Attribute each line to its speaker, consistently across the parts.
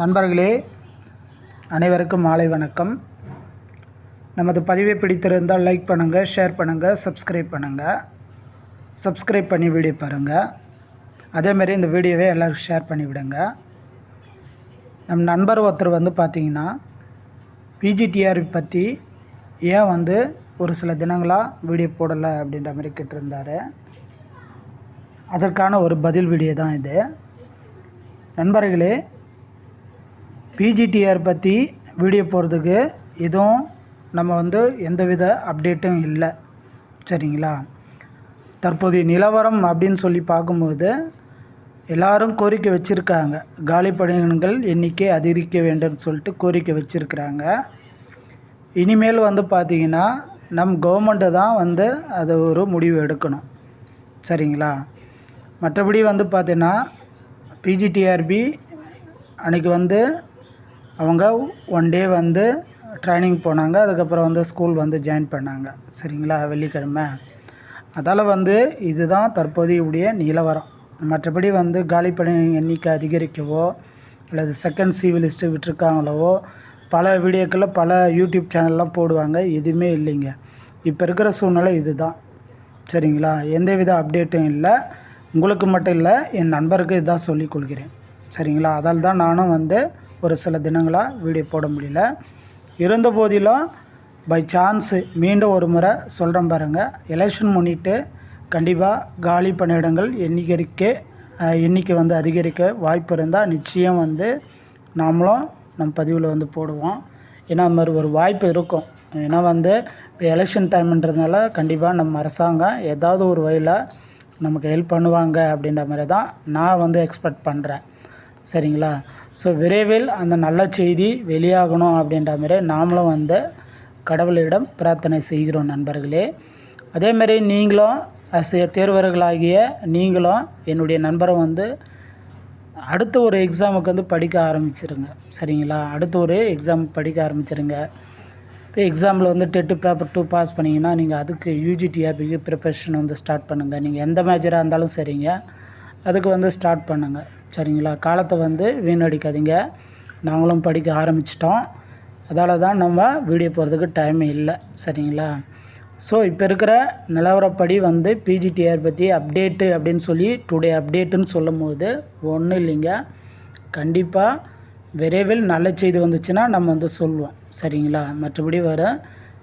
Speaker 1: நண்பர்களே அனைவருக்கும் மாலை வணக்கம். நமது பதிவை பிடித்திருந்தால் லைக் பண்ணுங்கள் ஷேர் பண்ணுங்கள் சப்ஸ்கிரைப் பண்ணுங்கள் சப்ஸ்கிரைப் பண்ணி வீடியோ பாருங்கள் அதேமாரி இந்த வீடியோவை எல்லோருக்கும் ஷேர் பண்ணி விடுங்க. நம் நண்பர் ஒருத்தர் வந்து பார்த்திங்கன்னா பிஜிடிஆர் பற்றி ஏன் வந்து ஒரு சில தினங்களாக வீடியோ போடலை அப்படின்ற மாதிரி கேட்டிருந்தார். அதற்கான ஒரு பதில் வீடியோ தான் இது. நண்பர்களே பிஜிடிஆர் பற்றி வீடியோ போகிறதுக்கு எதுவும் நம்ம வந்து எந்தவித அப்டேட்டும் இல்லை. சரிங்களா? தற்போதைய நிலவரம் அப்படின்னு சொல்லி பார்க்கும்போது எல்லாரும் கோரிக்கை வச்சுருக்காங்க. காலி பணியிடங்கள் எண்ணிக்கை அதிகரிக்க வேண்டும்னு சொல்லிட்டு கோரிக்கை வச்சுருக்குறாங்க. இனிமேல் வந்து பார்த்திங்கன்னா நம் கவர்மெண்ட்டு தான் வந்து அதை ஒரு முடிவு எடுக்கணும். சரிங்களா? மற்றபடி வந்து பார்த்தீங்கன்னா பிஜிடிஆர்பி அன்றைக்கி வந்து அவங்க ஒன் டே வந்து ட்ரைனிங் போனாங்க. அதுக்கப்புறம் வந்து ஸ்கூல் வந்து ஜாயின் பண்ணாங்க. சரிங்களா? வெள்ளிக்கிழமை. அதால் வந்து இதுதான் தற்போதையுடைய நிலவரம். மற்றபடி வந்து காலி பணி எண்ணிக்கை அதிகரிக்கவோ அல்லது செகண்ட் சிவிலிஸ்ட்டு விட்டுருக்காங்களவோ பல வீடியோக்களில் பல யூடியூப் சேனல்லாம் போடுவாங்க. எதுவுமே இல்லைங்க. இப்போ இருக்கிற சூழ்நிலை இதுதான். சரிங்களா? எந்தவித அப்டேட்டும் இல்லை. உங்களுக்கு மட்டும் இல்லை என் நண்பருக்கு இதான் சொல்லிக் கொள்கிறேன். சரிங்களா? அதால் தான் நானும் வந்து ஒரு சில தினங்களாக வீடியோ போட முடியல. இருந்த போதிலும் பை சான்ஸு மீண்டும் ஒரு முறை சொல்கிறேன் பாருங்கள் எலெக்ஷன் முன்னிட்டு கண்டிப்பாக காலி பணியிடங்கள் எண்ணிக்கைக்க எண்ணிக்கை வந்து அதிகரிக்க வாய்ப்பு இருந்தால் நிச்சயம் வந்து நாமளும் நம் பதிவில் வந்து போடுவோம். ஏன்னா அது மாதிரி ஒரு வாய்ப்பு இருக்கும். ஏன்னா வந்து இப்போ எலெக்ஷன் டைம்ன்றதுனால கண்டிப்பாக நம்ம அரசாங்கம் ஏதாவது ஒரு வழியில் நமக்கு ஹெல்ப் பண்ணுவாங்க அப்படின்ற மாதிரி தான் நான் வந்து எக்ஸ்பெக்ட் பண்ணுறேன் சரிங்களா? ஸோ விரைவில் அந்த நல்ல செய்தி வெளியாகணும் அப்படின்ற மாதிரி நாமளும் வந்து கடவுளிடம் பிரார்த்தனை செய்கிறோம் நண்பர்களே. அதேமாரி நீங்களும் தேர்வர்களாகிய நீங்களும் என்னுடைய நண்பரை வந்து அடுத்த ஒரு எக்ஸாமுக்கு வந்து படிக்க ஆரம்பிச்சிருங்க. சரிங்களா? அடுத்த ஒரு எக்ஸாம் படிக்க ஆரம்பிச்சிருங்க. இப்போ எக்ஸாமில் வந்து டெட்டு பேப்பர் டூ பாஸ் பண்ணிங்கன்னா நீங்கள் அதுக்கு யூஜிடிஆபிக்கு ப்ரிப்பரேஷன் வந்து ஸ்டார்ட் பண்ணுங்கள் நீங்கள் எந்த மேஜராக இருந்தாலும் சரிங்க. அதுக்கு வந்து ஸ்டார்ட் பண்ணுங்கள் சரிங்களா? காலத்தை வந்து வீணடிக்காதீங்க. நாங்களும் படிக்க ஆரம்பிச்சிட்டோம். அதால் தான் நம்ம வீடியோ போகிறதுக்கு டைம் இல்லை. சரிங்களா? ஸோ இப்போ இருக்கிற நிலவரப்படி வந்து பிஜிடிஆர் பற்றி அப்டேட்டு அப்படின்னு சொல்லி டுடே அப்டேட்டுன்னு சொல்லும் போது ஒன்றும் இல்லைங்க. கண்டிப்பாக விரைவில் நல்ல செய்தி வந்துச்சுன்னா நம்ம வந்து சொல்லுவோம். சரிங்களா? மற்றபடி வர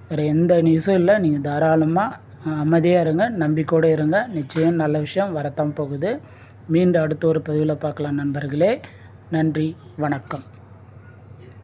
Speaker 1: வேறு எந்த நியூஸும் இல்லை. நீங்கள் தாராளமாக அமைதியாக இருங்க நம்பிக்கையோடு இருங்க. நிச்சயம் நல்ல விஷயம் வரத்தான் போகுது. மீண்டும் அடுத்த ஒரு பதிவில் பார்க்கலாம் நண்பர்களே. நன்றி வணக்கம்.